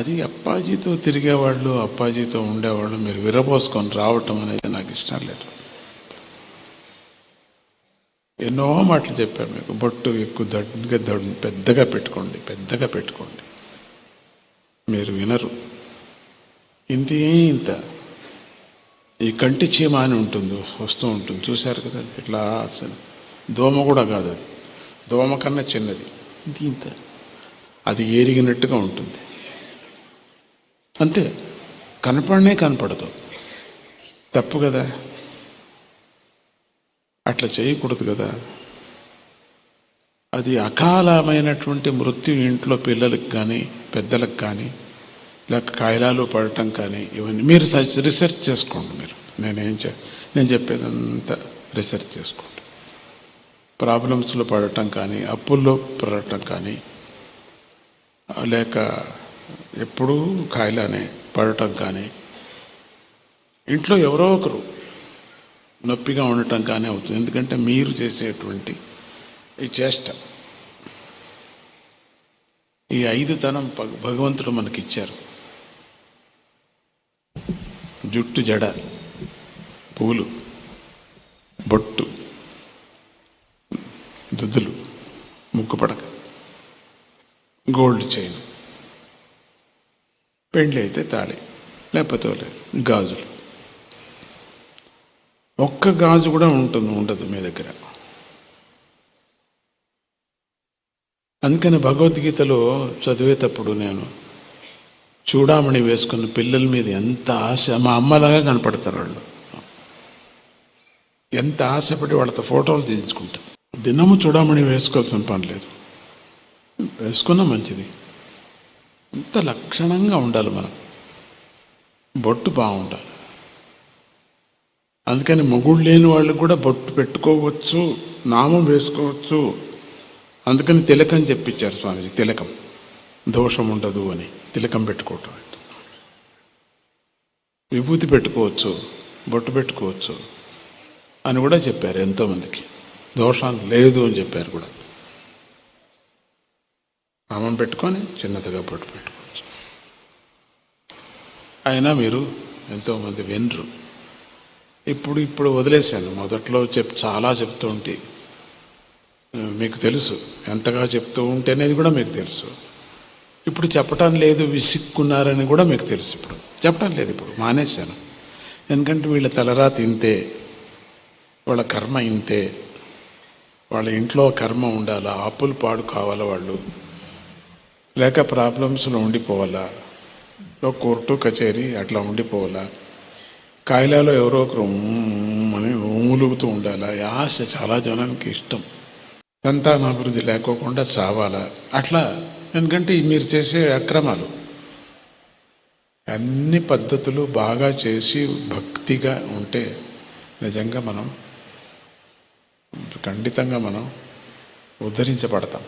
అది అప్పాజీతో తిరిగేవాళ్ళు అప్పాజీతో ఉండేవాళ్ళు మీరు విరబోసుకొని రావటం అనేది నాకు ఇష్టం లేదు. ఎన్నో మాటలు చెప్పాను మీకు. బొట్టు ఎక్కువ దడ్డుగా దడ్ పెద్దగా పెట్టుకోండి పెద్దగా పెట్టుకోండి. మీరు వినరు. ఇంత ఇంత. ఈ కంటి చీమ అని ఉంటుంది వస్తూ ఉంటుంది. చూశారు కదా ఇట్లా దోమ కూడా కాదు అది. దోమ కన్నా చిన్నది. ఇంత. అది ఏరిగినట్టుగా ఉంటుంది. అంతే. కనపడనే కనపడదు. తప్పు కదా. అట్లా చేయకూడదు కదా. అది అకాలమైనటువంటి మృత్యు ఇంట్లో పిల్లలకు కానీ పెద్దలకు కానీ లేక కాయలాలు పడటం కానీ ఇవన్నీ మీరు సర్చ్ రీసెర్చ్ చేసుకోండి మీరు. నేనేం చె నేను చెప్పేదంతా రీసెర్చ్ చేసుకోండి. ప్రాబ్లమ్స్లో పడటం కానీ అప్పుల్లో పడటం కానీ లేక ఎప్పుడూ కాయలానే పడటం కానీ. ఇంట్లో ఎవరో ఒకరు నొప్పిగా ఉండటం కానీ అవుతుంది. ఎందుకంటే మీరు చేసేటువంటి ఈ చేష్ట. ఈ ఐదు తనం భగవంతుడు మనకిచ్చారు. జుట్టు జడ పూలు బొట్టు దుద్దులు ముక్కు పడక గోల్డ్ చైన్. పెండ్లి అయితే తాళి లేకపోతే లేదు గాజులు. ఒక్క గాజు కూడా ఉంటుంది ఉండదు మీ దగ్గర. అందుకని భగవద్గీతలో చదివేటప్పుడు నేను చూడామణి వేసుకున్న పిల్లల మీద ఎంత ఆశ మా అమ్మలాగా కనపడతారు వాళ్ళు. ఎంత ఆశపడి వాళ్ళతో ఫోటోలు తీయించుకుంటారు. దినము చూడామణి వేసుకోవాల్సిన పని లేదు. వేసుకున్నా మంచిది. అంత లక్షణంగా ఉండాలి మనం. బొట్టు బాగుండాలి. అందుకని మొగుడు లేని వాళ్ళు కూడా బొట్టు పెట్టుకోవచ్చు నామం వేసుకోవచ్చు. అందుకని తిలకం చెప్పించారు స్వామిజీ తిలకం. దోషం ఉండదు అని తిలకం పెట్టుకోవటం. విభూతి పెట్టుకోవచ్చు బొట్టు పెట్టుకోవచ్చు అని కూడా చెప్పారు ఎంతోమందికి. దోషాలు లేదు అని చెప్పారు కూడా. నామం పెట్టుకొని చిన్నదిగా పట్టు పెట్టుకోవచ్చు. అయినా మీరు ఎంతోమంది వినరు. ఇప్పుడు ఇప్పుడు వదిలేశాను. మొదట్లో చెప్ చాలా చెప్తూ ఉంటే మీకు తెలుసు. ఎంతగా చెప్తూ ఉంటే అనేది కూడా మీకు తెలుసు. ఇప్పుడు చెప్పటం లేదు విసిక్కున్నారని కూడా మీకు తెలుసు ఇప్పుడు. చెప్పటం లేదు ఇప్పుడు. మానేశాను. ఎందుకంటే వీళ్ళ తలరా తింతే వాళ్ళ కర్మ ఇంతే. వాళ్ళ ఇంట్లో కర్మ ఉండాలా? ఆపులు పాడు కావాలా వాళ్ళు? లేక ప్రాబ్లమ్స్లో ఉండిపోవాలా? లో కోర్టు కచేరీ అట్లా ఉండిపోవాలా? కాయలాలో ఎవరో ఒకరు అని ఊములుగుతూ ఉండాలా? ఆశ చాలా జనానికి ఇష్టం. సంతానాభివృద్ధి లేకోకుండా చావాలా? అట్లా. ఎందుకంటే మీరు చేసే అక్రమాలు. అన్ని పద్ధతులు బాగా చేసి భక్తిగా ఉంటే నిజంగా మనం ఖండితంగా మనం ఉద్ధరించబడతాం.